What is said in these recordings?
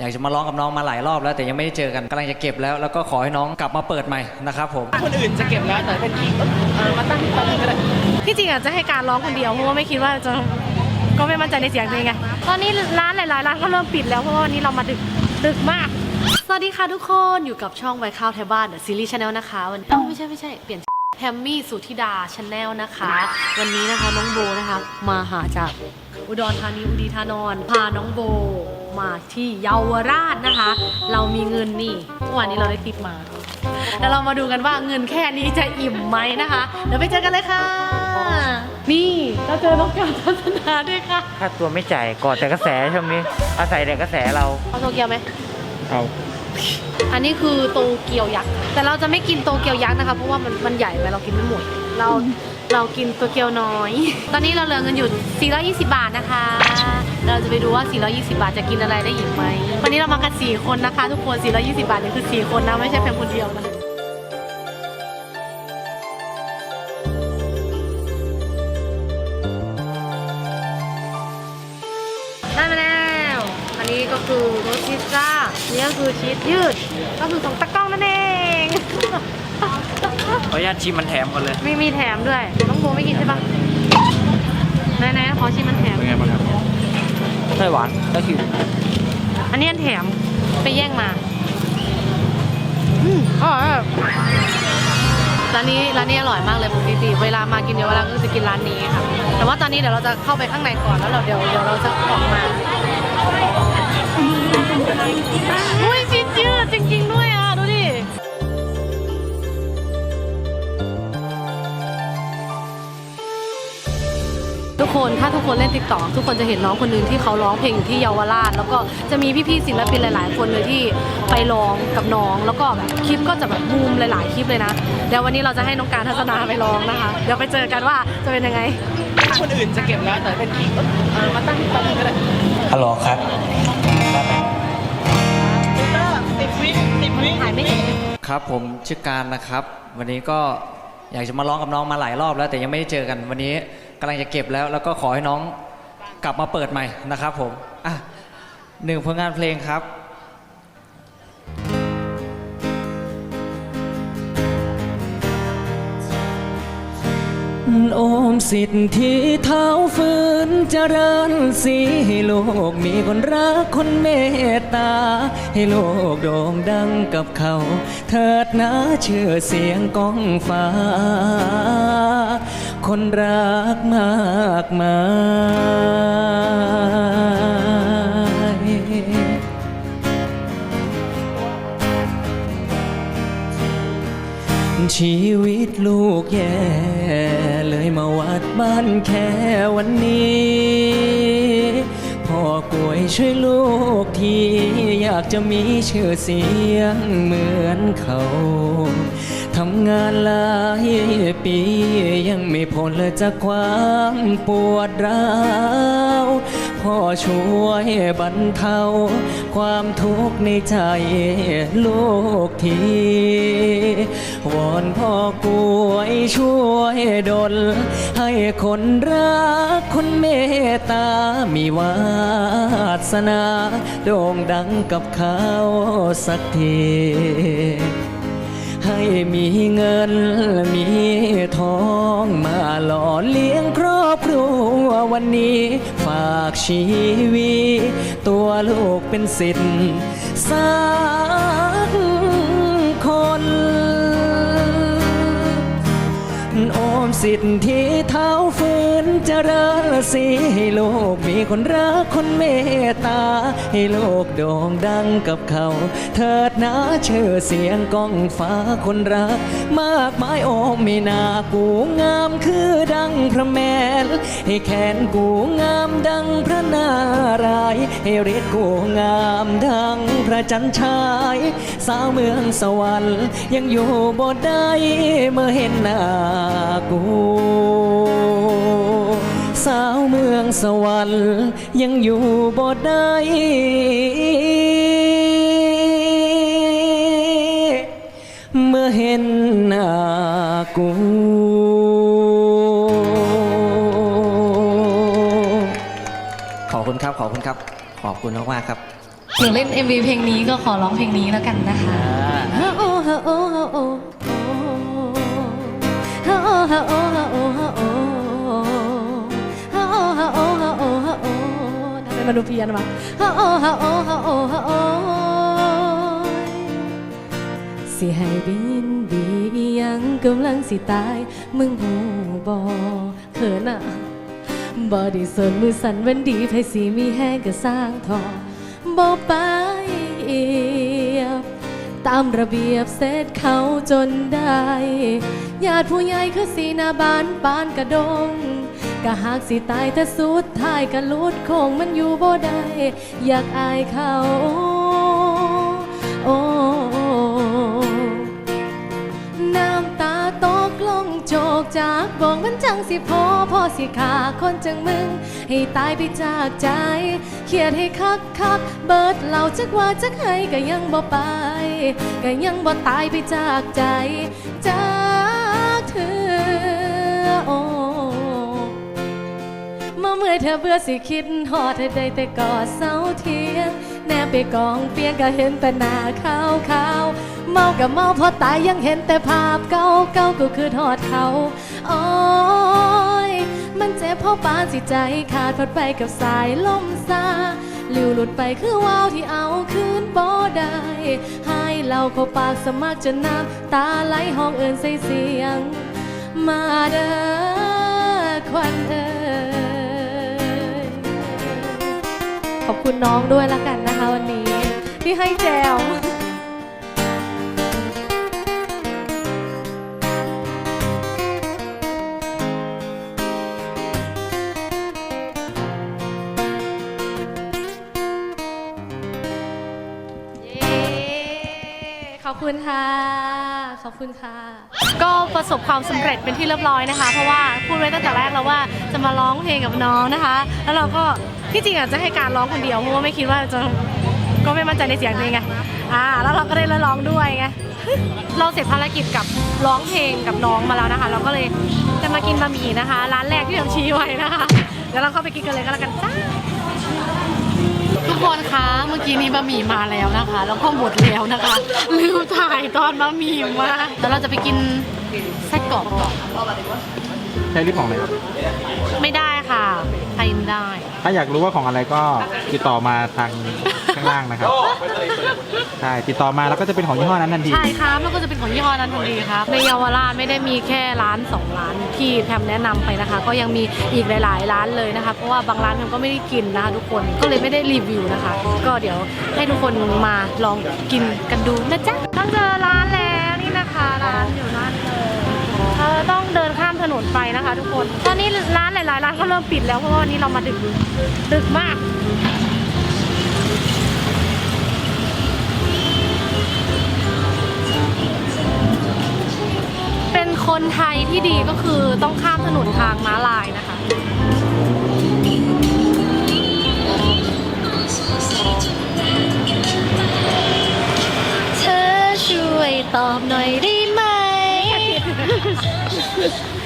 อยากจะมาร้องกับน้องมาหลายรอบแล้วแต่ยังไม่ได้เจอกันกำลังจะเก็บแล้ว แล้วก็ขอให้น้องกลับมาเปิดใหม่นะครับผมคนอื่นจะเก็บแล้วแต่เป็นอีกเออมาตั้งที่ตรงนี้ก็ได้ที่จริงอาจจะให้การร้องคนเดียวเพราะว่าไม่คิดว่าจะก็ไม่มั่นใจในเสียงตัวเองไงตอนนี้ร้านหลายๆร้านก็เริ่มปิดแล้วเพราะว่าวันนี้เรามาดึกดึกมาก สวัสดีค่ะทุกคนอยู่กับช่องไวข้าวไทยบ้านเดอะซีรีส์ชาแนลนะคะวันเอ้าไม่ใช่ไม่ใช่เปลี่ยนแฮมมี่สุธิดาชาแนลนะคะ วันนี้นะคะน้องโบนะคะ มาหาจากอุดรธานีอุดีธานอนพาน้องโบ มาที่เยาวราชนะคะ เรามีเงินนี่เมื่อวานนี้เราได้ติปมา แล้วเรามาดูกันว่าเงินแค่นี้จะอิ่มไหมนะคะเดี๋ยวไปเจอกันเลยค่ะ นี่เราเจอน้องการทัศนาด้วยค่ะค่าตัวไม่จ่ายก่อนแต่กระแสช่วงนี้ อาศัยแต่กระแสเราเอาโตเกียวไหมเอาอันนี้คือโตเกียวยักษ์แต่เราจะไม่กินโตเกียวยักษ์นะคะเพราะว่ามันมันใหญ่ไปเรากินไม่หมดเราเรากินโตเกียวน้อย ตอนนี้เราเหลือเงินอยู่ 420 บาทนะคะ เราจะไปดูว่า 420 บาทจะกินอะไรได้อีกไหม วันนี้เรามากัน 4 คนนะคะ ทุกคน 420 บาทนี่คือ 4 คนนะ ไม่ใช่เพียงคนเดียวนะได้มาแล้วอันนี้ก็คือรสพิซซ่านี่ก็คือชีสยืด ก็คือของตะกล้องนั่นเอง ขออนุญาตชิมมันแถมก่อนเลยมีมีแถมด้วยน้องโบไม่กินใช่ปะไหนๆขอชิมมันแถม เป็นไงบ้างครับ ไต้หวานก็คืออันนี้อันแถมไปแย่งมา อืมอร่อยอะร้านนี้ร้านนี้อร่อยมากเลยปกติเวลามากินเดี๋ยวเวลาก็จะกินร้านนี้ค่ะ แต่ว่าตอนนี้เดี๋ยวเราจะเข้าไปข้างในก่อนแล้วเราเดี๋ยวเดี๋ยวเราจะ ถ้าทุกคนเล่นติ๊กต็อกทุกคนจะเห็นน้องคนหนึงที่เขาร้องเพลงอยู่ที่เยาวราช แล้วก็จะมีพี่ๆศิลปินหลาย ๆ คนเลยที่ไปร้องกับน้อง แล้วก็แบบคลิปก็จะแบบบูมหลาย ๆ คลิปเลยนะเดี๋ยววันนี้เราจะให้น้องการทัศนาไปร้องนะคะ เดี๋ยวไปเจอกันว่าจะเป็นยังไง คนอื่นจะเก็บแล้วแต่เป็นอีกเออมาตั้งที่ตรงนี้ก็ได้ฮัลโหลครับสิบวิสิบวิถ่ายไม่เห็นครับผมชื่อการนะครับ วันนี้ก็อยากจะมาร้องกับน้องมาหลายรอบแล้วแต่ยังไม่ได้เจอกันวันนี้ กำลังจะเก็บแล้ว แล้วก็ขอให้น้องกลับมาเปิดใหม่นะครับผมอะหนึ่งผลงานเพลงครับ โอมสิทธิเท้าฝืนเจริญสีให้โลกมีคนรักคนเมตตา ให้โลกโด่งดังกับเขา เถิดนะเชื่อเสียงก้องฟ้า คนรักมากมาย ชีวิตลูกแย่เลยมาวัดบ้านแค่วันนี้พ่อกลวยช่วยลูกทีอยากจะมีชื่อเสียงเหมือนเขาทำงานหลายปียังไม่พ้นเลยจากความปวดร้าวพ่อช่วยบรรเทา ความทุกข์ในใจลูกทีวอนพ่อกลวยช่วยดล ให้คนรักคนเมตตา มีวาสนา โด่งดังกับเขาสักที ให้มีเงินมีทองมาหล่อเลี้ยงครอบครัววันนี้ ฝากชีวิตตัวลูกเป็นสิทธิ์สักคนโอมสิทธิ์ที่เท้าฝืนเจริญสีให้โลกมีคนรักคนเมตตา ให้โลกโด่งดังกับเขา เถิดนะชื่อเสียงก้องฟ้าคนรัก มากมายโอมไม่นากูงามคือดังพระแมนให้แขนกูงามดังพระนารายให้ฤทธิ์กูงามดังพระจันชาย สาวเมืองสวรรค์ยังอยู่บ่ได้เมื่อเห็นหน้ากู สาวเมืองสวรรค์ ยังอยู่บ่ได้เมื่อเห็นหน้ากูขอบคุณครับ ขอบคุณครับ ขอบคุณมากๆครับ หนูเล่น MV เพลงนี้ก็ขอร้องเพลงนี้แล้วกันนะคะฮะโอฮะโอฮะโอฮะโอฮะโอฮะโอฮะโอ มมาดูเพียนวะฮะโอฮะโอฮะโอฮะโอสิให้ไปยินดีอียังกำลังสิตาย มึงหูบอเขินอะบอดีส่วนมือสั่นวันดีไผสีมีแห้งก็สร้างทอบอไปเอียบตามระเบียบเสร็จเขาจนได้ญาติผู้ใหญ่คือสีนาบานปานกระดง กะหากสิตายแต่สุดท้ายกะลุดคงมันอยู่บ่ได้อยากอายเขาโอ้น้ำตาตกลงโจกจากบอกมันจังสิพอพอสิขาคนจังมึง ให้ตายไปจากใจเขียดให้คักคักเบิดเหล่าจักว่าจักให้ก็ยังบ่ไป ก็ยังบ่ตายไปจากใจจ เธอเบื่อสิคิดหอดเธอได้แต่กอดเสาเทียงแนบไปกองเปียงก็เห็นแต่หน้าขาวขาวๆเมากับเมาพอตายยังเห็นแต่ภาพเก่าเก่าๆก็คือทอดเขาโอ้ยมันเจ็บเพราะปานสิใจขาดพัดไปกับสายลมซาลิวหลุดไปคือว่าวที่เอาคืนบ่ได้ให้เราเข้าปากสมัครจนน้ำตาไหลห้องเอินใส่เสียง มาเด้อควันเอ่ ขอบคุณน้องด้วยละกันนะคะวันนี้ ที่ให้แจวเย้ขอบคุณค่ะ ขอบคุณค่ะ ก็ประสบความสำเร็จเป็นที่เรียบร้อยนะคะ เพราะว่าพูดไว้ตั้งแต่แรกแล้วว่าจะมาร้องเพลงกับน้องนะคะ แล้วเราก็ ที่จริงอาจจะให้การร้องคนเดียวเพราะว่าไม่คิดว่าจะก็ไม่มั่นใจในเสียงตัวเองไงอ่าแล้วเราก็ได้เลยร้องด้วยไงเราเสร็จภารกิจกับร้องเพลงกับน้องมาแล้วนะคะ เราก็เลยจะมากินบะหมี่นะคะ ร้านแรกที่เราชี้ไว้นะคะเดี๋ยวเราเข้าไปกินกันเลยก็แล้วกันจ้าทุกคนคะเมื่อกี้นี้บะหมี่มาแล้วนะคะ แล้วก็หมดแล้วนะคะลืมถ่ายตอนบะหมี่มาแล้วเราจะไปกินไส้กรอกต่อใช้ลิปของอะไรครับไม่ได้ ค่ะใครไม่ได้ ถ้าอยากรู้ว่าของอะไรก็ติดต่อมาทางข้างล่างนะครับ ใช่ ติดต่อมาแล้วก็จะเป็นของยี่ห้อนั้นทันที ใช่ครับแล้วก็จะเป็นของยี่ห้อนั้นทันทีครับในเยาวราชไม่ได้มีแค่ร้านสองร้านที่แพมแนะนำไปนะคะ ก็ยังมีอีกหลาย ๆ ร้านเลยนะคะเพราะว่าบางร้านแพมก็ไม่ได้กินนะคะทุกคนก็เลยไม่ได้รีวิวนะคะ ก็เดี๋ยวให้ทุกคนมาลองกินกันดูนะจ๊ะต้องเจอร้านแล้วนี่นะคะ ร้านอยู่นั่น เลยเราต้องเดินข้ามถนนไปนะคะ ทุกคน ตอนนี้ร้านหลายๆร้านก็เริ่มปิดแล้วเพราะว่านนี้เรามาดึกดึกมาก เป็นคนไทยที่ดีก็คือต้องข้ามถนนทางม้าลายนะคะ business.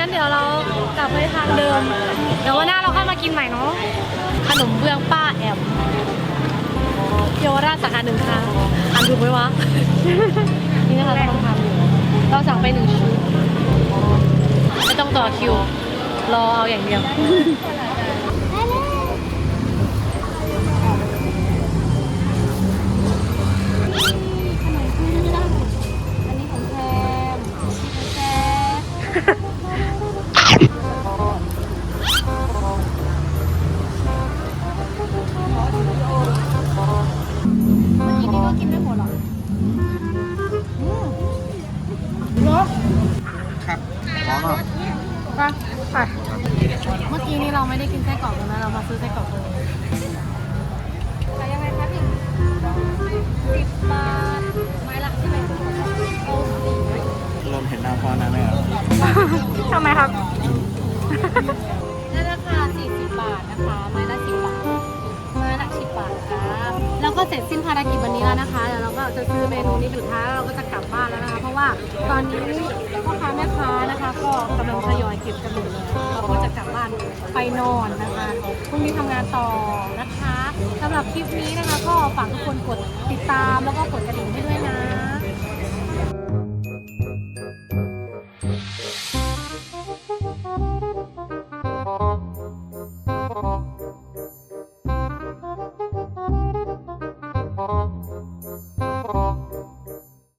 งั้นเดี๋ยวเรากลับไปทางเดิม เดี๋ยววันหน้าเราค่อยมากินใหม่เนาะ ขนมเบื้องป้าแอมเยาวราชสาขาหนึ่งค่ะอ่านถูกไหมวะ นี่นะคะเราทำอยู่เราสั่งไปหนึ่งชุดไม่ต้องต่อคิว รอเอาอย่างเดียว นั่นราคา40 บาทนะคะไม้ละ10บาทไม้ละ10บาทครับแล้วก็เสร็จสิ้นภารกิจวันนี้แล้วนะคะเดี๋ยวเราก็จะซื้อเมนูนี้สุดท้ายเราก็จะกลับบ้านแล้วนะคะ เพราะว่าตอนนี้พ่อค้าแม่ค้านะคะ ก็กำลังทยอยเก็บกันอยู่เลยเราก็จะกลับบ้านไปนอนนะคะพรุ่งนี้ทำงานต่อนะคะสำหรับคลิปนี้นะคะ ก็ฝากทุกคนกดติดตามแล้วก็กดกระดิ่งให้ด้วยนะ